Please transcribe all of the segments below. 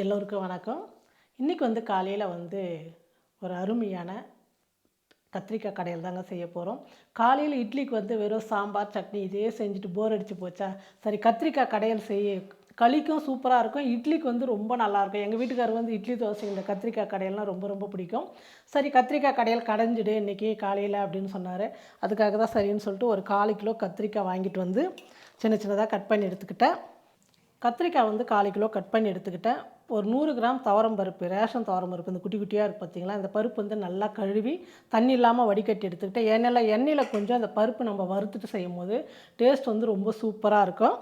எல்லோருக்கும் வணக்கம். இன்றைக்கி வந்து காலையில் வந்து ஒரு அருமையான கத்திரிக்காய் கடையில் தாங்க செய்ய போகிறோம் காலையில் இட்லிக்கு வந்து வெறும் சாம்பார் சட்னி இதே செஞ்சுட்டு போர் அடித்து போச்சா? சரி கத்திரிக்காய் கடையில் செய்ய களிக்கும் சூப்பராக இருக்கும். இட்லிக்கு வந்து ரொம்ப நல்லாயிருக்கும் எங்கள் வீட்டுக்காரர் வந்து இட்லி தோசை இந்த கத்திரிக்காய் கடையெல்லாம் ரொம்ப ரொம்ப பிடிக்கும். சரி கத்திரிக்காய் கடையில் கடைஞ்சிடு இன்றைக்கி காலையில் அப்படின்னு சொன்னார். அதுக்காக தான் சரின்னு சொல்லிட்டு ஒரு காலு கிலோ கத்திரிக்காய் வாங்கிட்டு வந்து சின்ன சின்னதாக கட் பண்ணி எடுத்துக்கிட்டேன். கத்திரிக்காய் வந்து காலு கிலோ கட் பண்ணி எடுத்துக்கிட்டேன். ஒரு நூறு கிராம் துவரம் பருப்பு ரேஷன் துவரம் பருப்பு இந்த குட்டி குட்டியாக இருக்குது பார்த்திங்களா இந்த பருப்பு வந்து நல்லா கழுவி தண்ணி இல்லாமல் வடிகட்டி எடுத்துக்கிட்டேன் எண்ணெயில் எண்ணெயில் கொஞ்சம் அந்த பருப்பு நம்ம வறுத்துட்டு செய்யும் போது டேஸ்ட் வந்து ரொம்ப சூப்பராக இருக்கும்.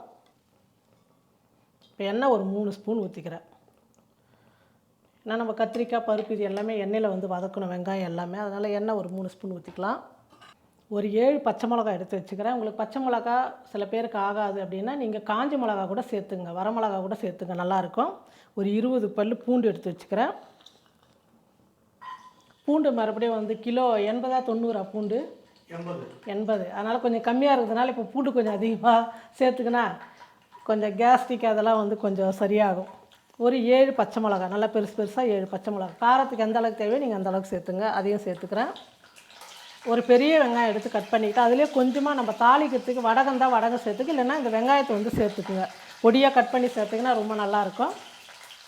இப்போ எண்ணெய் ஒரு மூணு ஸ்பூன் ஊற்றிக்கிறேன் ஏன்னா நம்ம கத்திரிக்காய் பருப்பு இது எல்லாமே எண்ணெயில் வந்து வதக்கணும் வெங்காயம் எல்லாமே. அதனால் எண்ணெய் ஒரு மூணு ஸ்பூன் ஊற்றிக்கலாம் ஒரு ஏழு பச்சை மிளகா எடுத்து வச்சுக்கிறேன். உங்களுக்கு பச்சை மிளகா சில பேருக்கு ஆகாது அப்படின்னா நீங்கள் காஞ்ச மிளகா கூட சேர்த்துங்க. வரமிளகா கூட சேர்த்துங்க. நல்லாயிருக்கும் ஒரு இருபது பல் பூண்டு எடுத்து வச்சுக்கிறேன். பூண்டு மறுபடியும் வந்து கிலோ எண்பதா தொண்ணூறா பூண்டு? எண்பது. அதனால் கொஞ்சம் கம்மியாக இருக்கிறதுனால இப்போ பூண்டு கொஞ்சம் அதிகமாக சேர்த்துக்கினா கொஞ்சம் கேஸ்ட்ரிக் அதெல்லாம் வந்து கொஞ்சம் சரியாகும். ஒரு ஏழு பச்சை மிளகா நல்லா பெருசு பெருசாக ஏழு பச்சை மிளகா காரத்துக்கு எந்த அளவுக்கு தேவையோ நீங்கள் அந்த அளவுக்கு சேர்த்துங்க. அதையும் சேர்த்துக்கிறேன். ஒரு பெரிய வெங்காயம் எடுத்து கட் பண்ணிக்கிட்டு அதுலேயே கொஞ்சமாக நம்ம தாளிக்கிறதுக்கு வடகம் தான் வடகம் சேர்த்துக்கு இல்லைன்னா இந்த வெங்காயத்தை வந்து சேர்த்துக்குங்க. பொடியாக கட் பண்ணி சேர்த்துக்கினா ரொம்ப நல்லாயிருக்கும்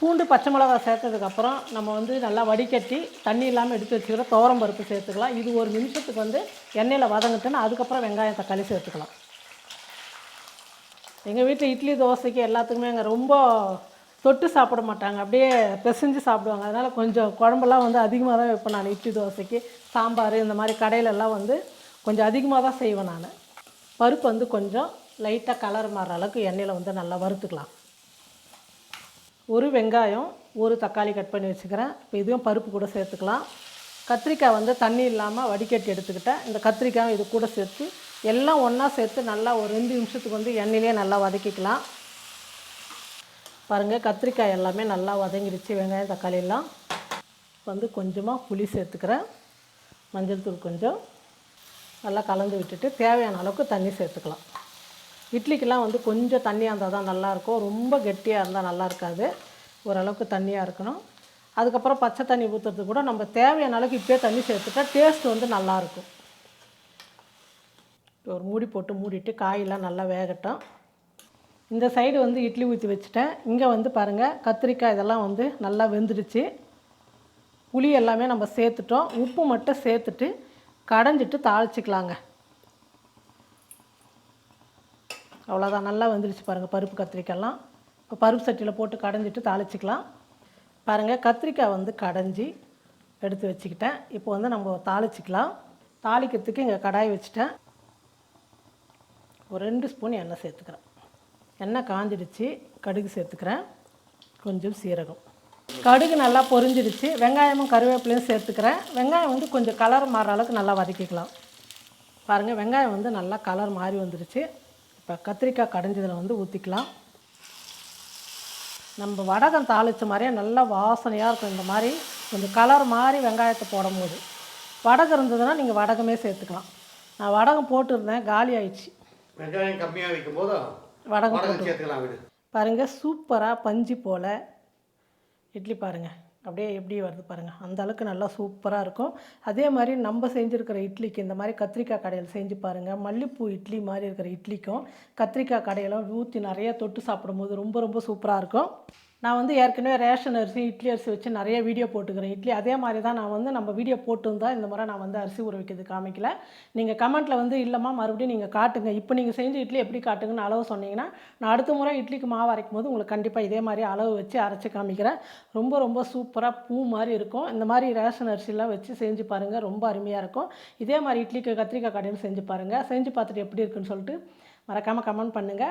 பூண்டு பச்சை மிளகா சேர்த்ததுக்கப்புறம் நம்ம வந்து நல்லா வடிகட்டி தண்ணி இல்லாமல் எடுத்து வச்சுக்கிற துவரம் பருப்பு சேர்த்துக்கலாம். இது ஒரு நிமிஷத்துக்கு வந்து எண்ணெயில் வதங்கிட்டோன்னா அதுக்கப்புறம் வெங்காயம் தக்காளி சேர்த்துக்கலாம். எங்கள் வீட்டில் இட்லி தோசைக்கு எல்லாத்துக்குமே அங்கே ரொம்ப தொட்டு சாப்பிட மாட்டாங்க. அப்படியே பிசைஞ்சு சாப்பிடுவாங்க. அதனால் கொஞ்சம் குழம்பெல்லாம் வந்து அதிகமாக தான் வைப்பேன் நான். இட்லி தோசைக்கு சாம்பார் இந்த மாதிரி கடையிலெல்லாம் வந்து கொஞ்சம் அதிகமாக தான் செய்வேன் நான். பருப்பு வந்து கொஞ்சம் லைட்டாக கலர் மாறுற அளவுக்கு எண்ணெயில் வந்து நல்லா வறுத்துக்கலாம். ஒரு வெங்காயம் ஒரு தக்காளி கட் பண்ணி வச்சுக்கிறேன். இப்போ இதுவும் பருப்பு கூட சேர்த்துக்கலாம். கத்திரிக்காய் வந்து தண்ணி இல்லாமல் வடிகட்டி எடுத்துக்கிட்டேன். இந்த கத்திரிக்காய் இது கூட சேர்த்து எல்லாம் ஒன்றா சேர்த்து நல்லா ஒரு ரெண்டு நிமிஷத்துக்கு வந்து எண்ணெயிலே நல்லா வதக்கிக்கலாம். பாருங்கள் கத்திரிக்காய் எல்லாமே நல்லா வதங்கிடுச்சு வெங்காயம் தக்காளி எல்லாம். வந்து கொஞ்சமாக புளி சேர்த்துக்கிறேன். மஞ்சள் தூள் கொஞ்சம். நல்லா கலந்து விட்டுட்டு தேவையான அளவுக்கு தண்ணி சேர்த்துக்கலாம். இட்லிக்கெலாம் வந்து கொஞ்சம் தண்ணியாக இருந்தால் தான் நல்லாயிருக்கும். ரொம்ப கெட்டியாக இருந்தால் நல்லா இருக்காது ஓரளவுக்கு தண்ணியாக இருக்கணும். அதுக்கப்புறம் பச்சை தண்ணி ஊற்றுறது கூட நம்ம தேவையான அளவுக்கு இப்போயே தண்ணி சேர்த்துட்டா டேஸ்ட் வந்து நல்லாயிருக்கும். இப்போ ஒரு மூடி போட்டு மூடிட்டு காயெல்லாம் நல்லா வேகட்டும். இந்த சைடு வந்து இட்லி ஊற்றி வச்சுட்டேன். இங்கே வந்து பாருங்கள் கத்திரிக்காய் இதெல்லாம் வந்து நல்லா வெந்துடுச்சு. புளி எல்லாமே நம்ம சேர்த்துட்டோம். உப்பு மட்டும் சேர்த்துட்டு கடைஞ்சிட்டு தாளிச்சிக்கலாங்க. அவ்வளோதான் நல்லா வந்துடுச்சு பாருங்கள் பருப்பு கத்திரிக்காய்லாம். இப்போ பருப்பு சட்டியில் போட்டு கடைஞ்சிட்டு தாளிச்சிக்கலாம். பாருங்கள் கத்திரிக்காய் வந்து கடைஞ்சி எடுத்து வச்சுக்கிட்டேன். இப்போ வந்து நம்ம தாளிச்சிக்கலாம். தாளிக்கிறதுக்கு இங்கே கடாய் வச்சுட்டேன். ஒரு ரெண்டு ஸ்பூன் எண்ணெய் சேர்த்துக்கிறேன். எண்ணெய் காஞ்சிடுச்சு கடுகு சேர்த்துக்கிறேன். கொஞ்சம் சீரகம். கடுகு நல்லா பொரிஞ்சிடுச்சு. வெங்காயமும் கருவேப்பிலையும் சேர்த்துக்கிறேன். வெங்காயம் வந்து கொஞ்சம் கலர் மாறுற அளவுக்கு நல்லா வதக்கிக்கலாம். பாருங்கள் வெங்காயம் வந்து நல்லா கலர் மாறி வந்துடுச்சு இப்போ கத்திரிக்காய் கடைஞ்சதில் வந்து ஊற்றிக்கலாம் நம்ம வடகம் தாளித்த மாதிரியே நல்லா வாசனையாக இருக்கும் இந்த மாதிரி. கொஞ்சம் கலர் மாதிரி வெங்காயத்தை போடும்போது. வடகம் இருந்ததுன்னா நீங்கள் வடகமே சேர்த்துக்கலாம். நான் வடகம் போட்டிருந்தேன் காலி ஆயிடுச்சு. வெங்காயம் கம்மியாக வைக்கும் போதும் வடகம் வடகம் சேர்த்துக்கலாம் விடு. பாருங்கள் சூப்பராக பஞ்சு போல். இட்லி பாருங்கள் அப்படியே எப்படி வருது பாருங்கள் அந்த அளவுக்கு நல்லா சூப்பராக இருக்கும். அதே மாதிரி நம்ம செஞ்சுருக்கிற இட்லிக்கு இந்த மாதிரி கத்திரிக்காய் கடையில் செஞ்சு பாருங்கள் மல்லிப்பூ இட்லி மாதிரி இருக்கிற இட்லிக்கும் கத்திரிக்காய் கடையெல்லாம் ஊற்றி நிறைய தொட்டு சாப்பிடும்போது ரொம்ப ரொம்ப சூப்பராக இருக்கும். நான் வந்து ஏற்கனவே ரேஷன் அரிசி இட்லி அரிசி வச்சு நிறைய வீடியோ போட்டுக்கிறேன். இட்லி அதே மாதிரி தான் நான் வந்து நம்ம வீடியோ போட்டுருந்தா இந்த முறை நான் வந்து அரிசி ஊற வைக்கிறது காமிக்கல. நீங்கள் கமெண்ட்டில் வந்து இல்லைம்மா மறுபடியும் நீங்கள் காட்டுங்க. இப்போ நீங்கள் செஞ்ச இட்லி எப்படி காட்டுங்கன்னு அளவு சொன்னீங்கன்னா நான் அடுத்த முறை இட்லிக்கு மாவு அரைக்கும் போது உங்களுக்கு கண்டிப்பாக இதே மாதிரி அளவு வச்சு அரைச்சி காமிக்கிறேன். ரொம்ப ரொம்ப சூப்பராக பூ மாதிரி இருக்கும். இந்த மாதிரி ரேஷன் அரிசிலாம் வச்சு செஞ்சு பாருங்கள் ரொம்ப அருமையாக இருக்கும். இதே மாதிரி இட்லிக்கு கத்திரிக்காய் கடையில் செஞ்சு பாருங்கள் செஞ்சு பார்த்துட்டு எப்படி இருக்குன்னு சொல்லிட்டு மறக்காமல் கமெண்ட் பண்ணுங்கள்